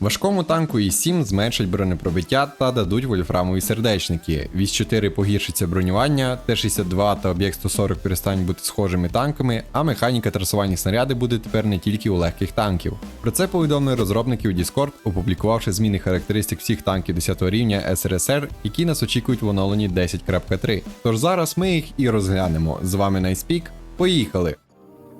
Важкому танку І-7 зменшать бронепробиття та дадуть вольфрамові сердечники. Вісь 4 погіршиться бронювання, Т-62 та об'єкт 140 перестануть бути схожими танками, а механіка трасувальні снаряди буде тепер не тільки у легких танків. Про це повідомили розробники у Discord, опублікувавши зміни характеристик всіх танків 10 рівня СРСР, які нас очікують в оновленні 10.3. Тож зараз ми їх і розглянемо. З вами Найспік. Поїхали!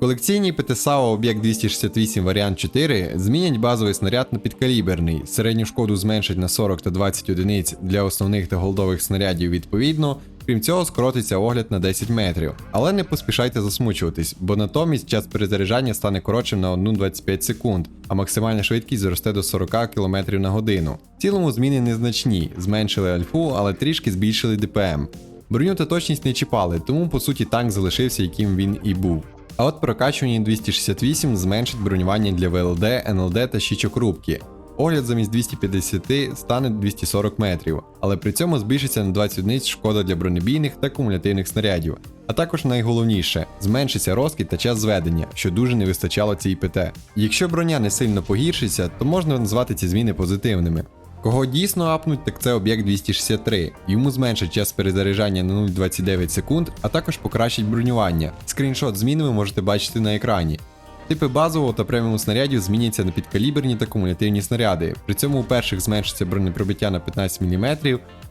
Колекційній ПТСАО об'єкт 268 варіант 4 змінять базовий снаряд на підкаліберний, середню шкоду зменшать на 40 та 20 одиниць для основних та голдових снарядів відповідно. Крім цього, скоротиться огляд на 10 метрів. Але не поспішайте засмучуватись, бо натомість час перезаряджання стане коротшим на 1,25 секунд, а максимальна швидкість зросте до 40 км на годину. В цілому зміни незначні, зменшили альфу, але трішки збільшили ДПМ. Броню та точність не чіпали, тому по суті танк залишився яким він і був. А от прокачування 268 зменшить бронювання для ВЛД, НЛД та щічок рубки. Огляд замість 250 стане 240 метрів, але при цьому збільшиться на 20 одиниць шкода для бронебійних та кумулятивних снарядів. А також найголовніше зменшиться розкид та час зведення, що дуже не вистачало цій ПТ. Якщо броня не сильно погіршиться, то можна назвати ці зміни позитивними. Кого дійсно апнуть, так це об'єкт 263. Йому зменшить час перезаряджання на 0,29 секунд, а також покращить бронювання. Скріншот змін ви можете бачити на екрані. Типи базового та преміум снарядів зміняться на підкаліберні та кумулятивні снаряди. При цьому у перших зменшиться бронепробиття на 15 мм,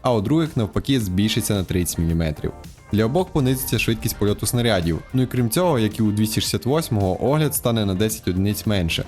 а у других навпаки збільшиться на 30 мм. Для обох понизиться швидкість польоту снарядів. Ну і крім цього, як і у 268-го, огляд стане на 10 одиниць менше.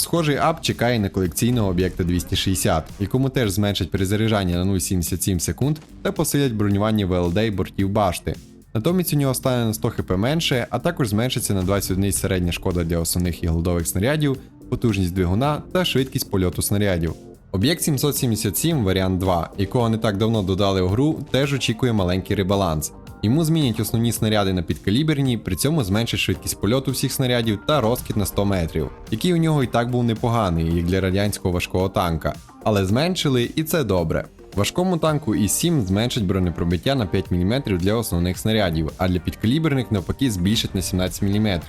Схожий ап чекає на колекційного об'єкта 260, якому теж зменшать перезаряджання на 0,77 секунд та посилять бронювання ВЛД і бортів башти. Натомість у нього стане на 100 хп менше, а також зменшиться на 20 одиниць середня шкода для основних і голдових снарядів, потужність двигуна та швидкість польоту снарядів. Об'єкт 777 варіант 2, якого не так давно додали у гру, теж очікує маленький ребаланс. Йому змінять основні снаряди на підкаліберні, при цьому зменшить швидкість польоту всіх снарядів та розкид на 100 метрів, який у нього і так був непоганий, як для радянського важкого танка. Але зменшили і це добре. Важкому танку І-7 зменшить бронепробиття на 5 мм для основних снарядів, а для підкаліберних навпаки збільшить на 17 мм.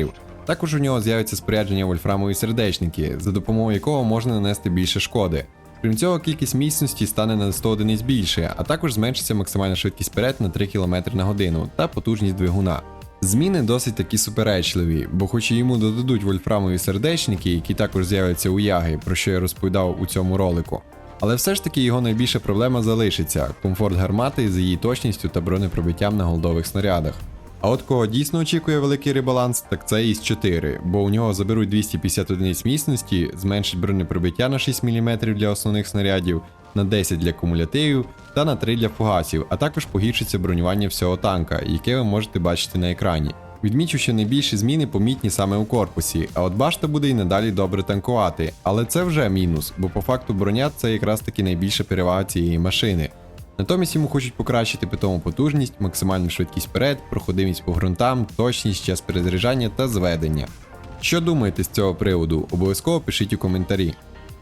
Також у нього з'явиться спорядження вольфрамові сердечники, за допомогою якого можна нанести більше шкоди. Крім цього, кількість міцності стане на 100 одиниць більше, а також зменшиться максимальна швидкість вперед на 3 км на годину та потужність двигуна. Зміни досить такі суперечливі, бо хоч і йому додадуть вольфрамові сердечники, які також з'являться у яги, про що я розповідав у цьому ролику. Але все ж таки його найбільша проблема залишиться комфорт гармати з її точністю та бронепробиттям на голдових снарядах. А от кого дійсно очікує великий ребаланс, так це іс 4 бо у нього заберуть 250 одиниць міцності, зменшить бронепробиття на 6 мм для основних снарядів, на 10 для кумулятивів та на 3 для фугасів, а також погіршиться бронювання всього танка, яке ви можете бачити на екрані. Відмічу, що найбільші зміни помітні саме у корпусі, а от башта буде і надалі добре танкувати. Але це вже мінус, бо по факту броня це якраз таки найбільша перевага цієї машини. Натомість йому хочуть покращити питому потужність, максимальну швидкість вперед, проходимість по ґрунтам, точність, час перезаряджання та зведення. Що думаєте з цього приводу? Обов'язково пишіть у коментарі.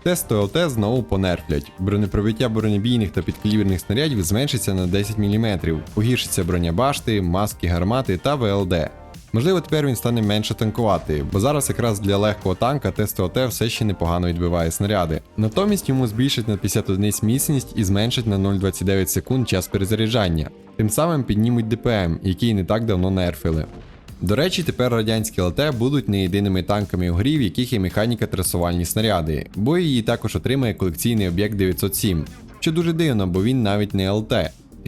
Тест ОЛТ знову понерфлять. Бронепробиття бронебійних та підкаліберних снарядів зменшиться на 10 мм, погіршиться броня башти, маски гармати та ВЛД. Можливо, тепер він стане менше танкувати, бо зараз якраз для легкого танка тест ОТ все ще непогано відбиває снаряди. Натомість йому збільшать на 50 одиниць міцність і зменшать на 0,29 секунд час перезаряджання. Тим самим піднімуть ДПМ, який не так давно нерфили. До речі, тепер радянські ЛТ будуть не єдиними танками у грі, в яких є механіка трасувальні снаряди, бо її також отримає колекційний об'єкт 907, що дуже дивно, бо він навіть не ЛТ.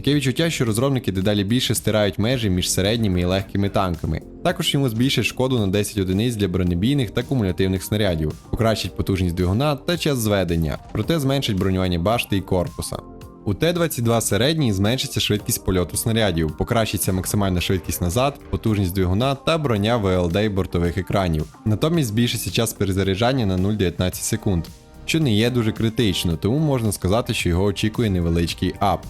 Таке відчуття, що розробники дедалі більше стирають межі між середніми і легкими танками. Також йому збільшить шкоду на 10 одиниць для бронебійних та кумулятивних снарядів, покращить потужність двигуна та час зведення, проте зменшить бронювання башти і корпуса. У Т-22 середній зменшиться швидкість польоту снарядів, покращиться максимальна швидкість назад, потужність двигуна та броня ВЛД і бортових екранів. Натомість збільшиться час перезаряджання на 0,19 секунд, що не є дуже критично, тому можна сказати, що його очікує невеличкий ап.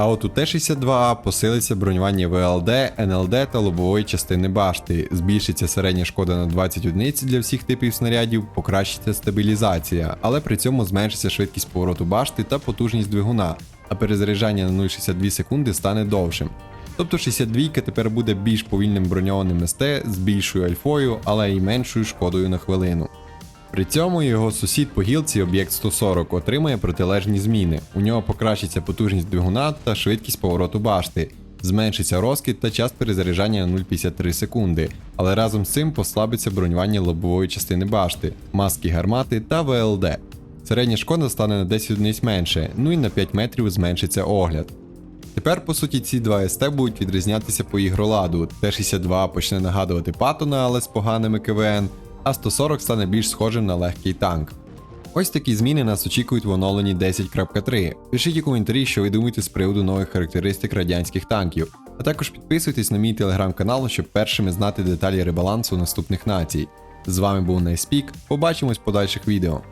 А от у Т-62А посилиться бронювання ВЛД, НЛД та лобової частини башти, збільшиться середня шкода на 20 одиниць для всіх типів снарядів, покращиться стабілізація, але при цьому зменшиться швидкість повороту башти та потужність двигуна, а перезаряджання на 0,62 секунди стане довшим. Тобто 62 тепер буде більш повільним броньованим СТ з більшою альфою, але й меншою шкодою на хвилину. При цьому його сусід по гілці об'єкт 140 отримає протилежні зміни. У нього покращиться потужність двигуна та швидкість повороту башти, зменшиться розкид та час перезаряджання на 0,53 секунди, але разом з цим послабиться бронювання лобової частини башти, маски гармати та ВЛД. Середня шкода стане на 10 одиниць менше, ну і на 5 метрів зменшиться огляд. Тепер, по суті, ці два СТ будуть відрізнятися по ігроладу. Т-62 почне нагадувати Паттона, але з поганими КВН, а 140 стане більш схожим на легкий танк. Ось такі зміни нас очікують в оновленні 10.3. Пишіть у коментарі, що ви думаєте з приводу нових характеристик радянських танків, а також підписуйтесь на мій телеграм-канал, щоб першими знати деталі ребалансу наступних націй. З вами був Найспік, побачимось в подальших відео.